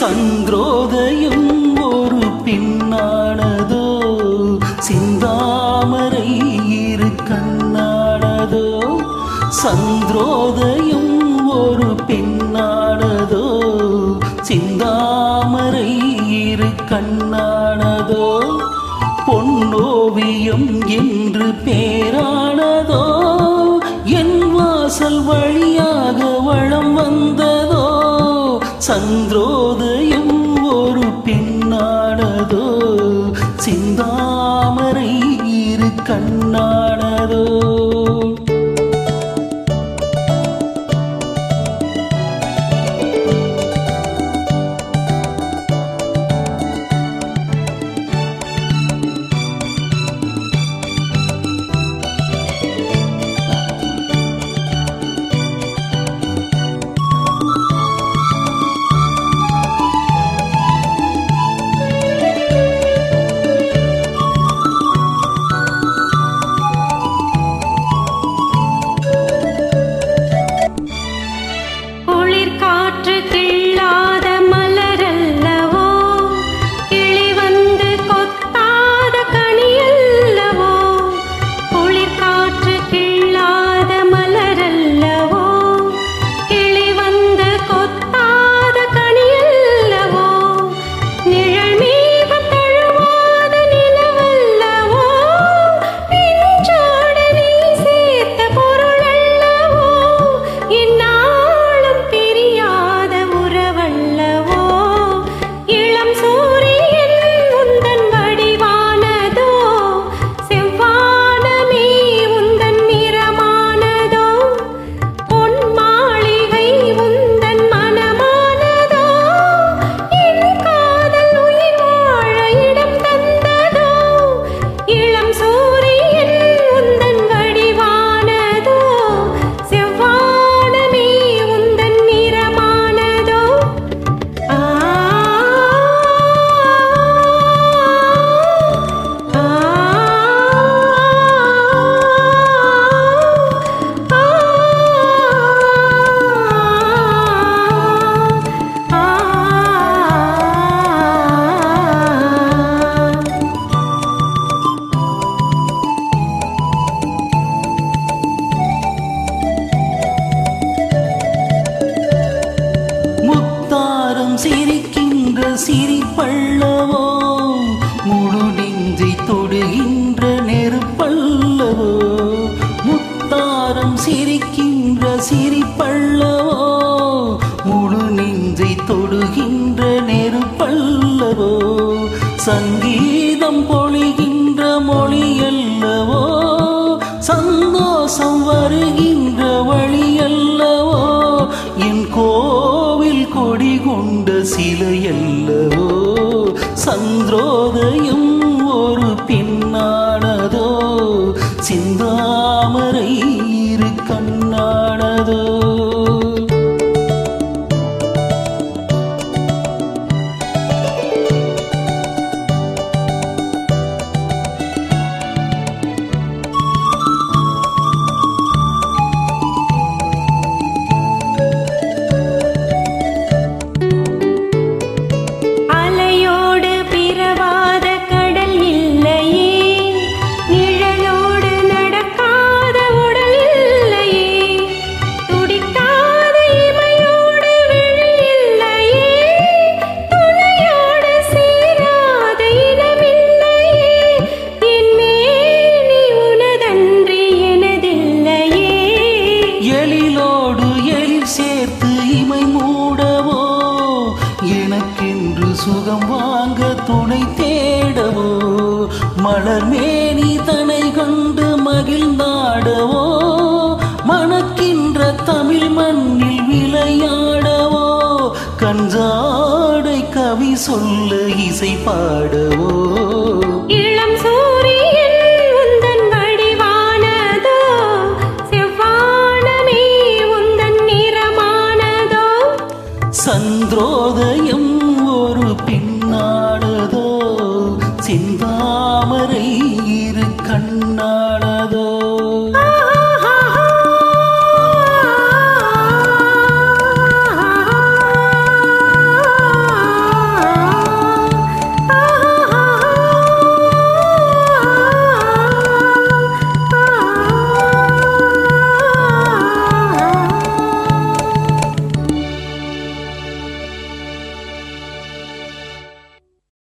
சந்திரோதயம் ஒரு பின்னானதோ? சிந்தாமரை இரு கண்ணானதோ? சந்திரோதயம் ஒரு பின்னானதோ? சிந்தாமரை இரு கண்ணானதோ? பொன்னோவியம் என்று பேரானதோ? என் வாசல் வழியாக வளம் வந்ததோ? சந்திரோ நெஞ்சை தொடுகின்ற நெருப்பல்லவோ சங்கீதம் பொழிகின்ற மொழியல்லவோ சந்தோஷம் வருகின்ற வழியல்லவோ என் கோவில் கொடி கொண்ட சிலையல்லவோ சந்திரோதயம் சுகம் வாங்க துணை தேடவோ? மலர் மேனி தனை கண்டு மகிழ்ந்தாடவோ மணக்கின்ற தமிழ் மண்ணில் விளையாடவோ? கஞ்சாடை கவி சொல்ல இசை பாடவோ?